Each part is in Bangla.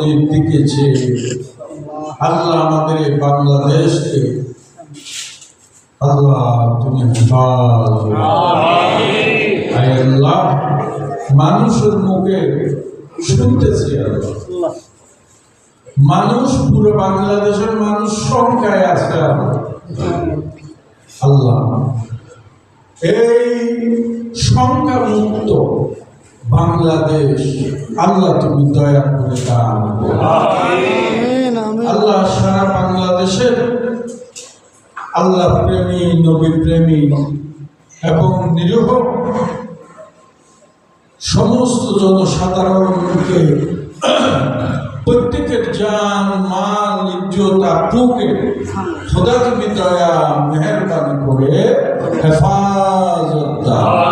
নদীর দিকে আল্লাহ আমাদের এই বাংলাদেশকে, আল্লাহ তুমি আল্লাহ, মানুষের মুখে শুনতেছি আল্লাহ মানুষ, পুরো বাংলাদেশের মানুষ সংখ্যায় আছে আল্লাহ, এই সংখ্যা মুক্ত। বাংলাদেশ আল্লাহ তুমি দয়া করে আল্লাহ সারা বাংলাদেশের আল্লাহ প্রেমী নবী প্রেমী এবং নিরীহ সমস্ত জনসাধারণকে প্রত্যেকের জান মাল ইজ্জত আব্রুকে খোদা তুমি দয়া মেহরবানি করে হেফাজত দাও।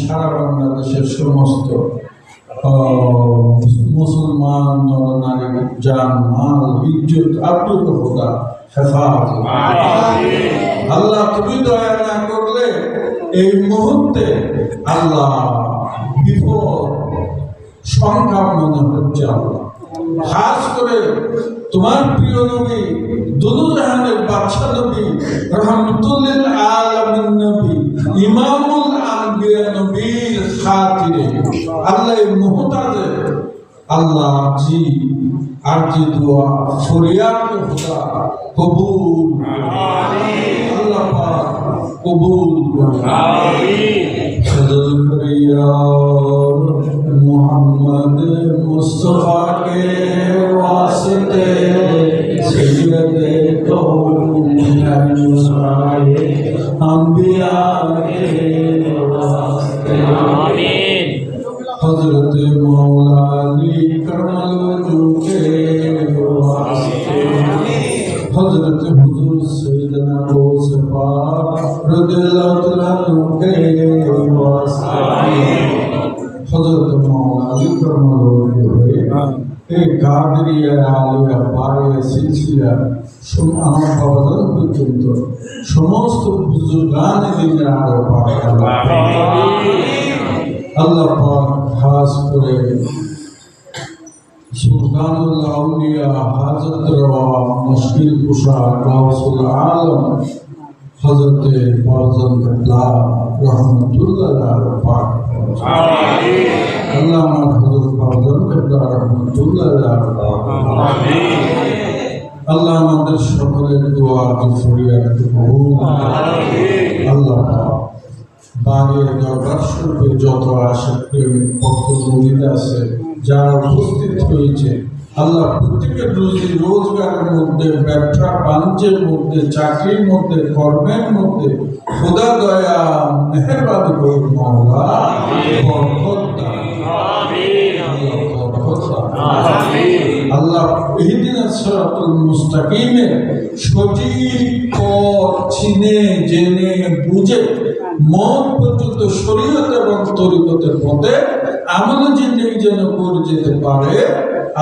সারা বাংলাদেশের সমস্ত মুসলমান জান, মাল হেফাজত। আল্লাহ, তুমি দয়া না করলে এই মুহূর্তে আল্লাহ বিপদ সংখ্যা মনে হচ্ছে আল্লাহ। খাস করে তোমার প্রিয় নবী দুলুজাহানের বাদশা নবী, রহমতুল্লিল আলামিন নবী ইমামুল আম্বিয়া নবীর খাতিরে আল্লাহ মুহতাজে আল্লাহ জি আর জি দোয়া মোহাম্মদ মুস্তফা কে ওয়াসিতে সিজদে انبیاء کے آمین۔ حضرت مولا علی کرم جو کے حضرت حضور سیدنا غوث پاک رضی اللہ تعالیٰ عنہ کے حضرت مولا علی کرم جو کے এই কাদরিয়া আলিয়া পাড়িয়া সিলসিলা আমার বাবাদান পর্যন্ত সমস্ত বুজুর্গান দিনের আরও পাক আল্লাহ। পাক খাস করে সুলতানুল আউলিয়া হাজরত রহমতুল্লাহ পাক আল্লাহ আমাদের সকলের আল্লাহ বাড়ির যত আসে প্রেমিক আছে, যারা উপস্থিত হয়েছে, আল্লাহ প্রত্যেকের রুজি, রোজগারের মধ্যে, ব্যবসা, বাণিজ্যের মধ্যে, চাকরির মধ্যে, কর্মের মধ্যে, খোদা দয়া, মেহরবানি করুন দান। আল্লাহ এহদিনা সিরাতুল মুস্তাকিমে সঠিক পথ চিনে, জেনে, বুঝে মন পর্যন্ত শরীয়ত এবং তরিকতের পথে আমল জিন্দগি যেন করে যেতে পারে,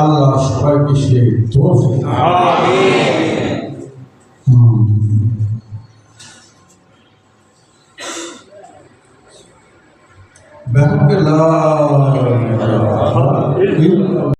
আল্লাহ সবাইকে সেই তৌফিক ব্যাংকে